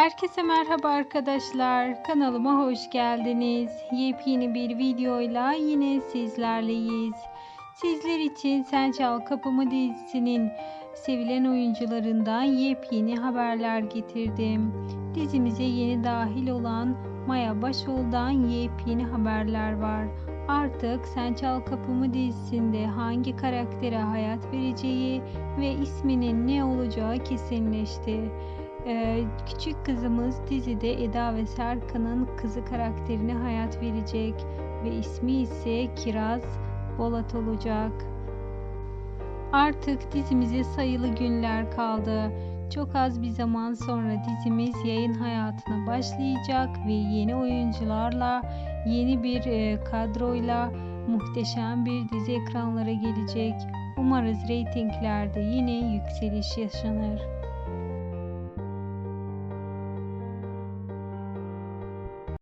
Herkese merhaba arkadaşlar. Kanalıma hoş geldiniz. Yepyeni bir videoyla yine sizlerleyiz. Sizler için Sen Çal Kapımı dizisinin sevilen oyuncularından yepyeni haberler getirdim. Dizimize yeni dahil olan Maya Başol'dan yepyeni haberler var. Artık Sen Çal Kapımı dizisinde hangi karaktere hayat vereceği ve isminin ne olacağı kesinleşti. Ee, küçük kızımız dizide Eda ve Serkan'ın kızı karakterine hayat verecek ve ismi ise Kiraz Bolat olacak. Artık dizimize sayılı günler kaldı. Çok az bir zaman sonra dizimiz yayın hayatına başlayacak ve yeni oyuncularla, yeni bir e, kadroyla muhteşem bir dizi ekranlara gelecek. Umarız reytinglerde yine yükseliş yaşanır.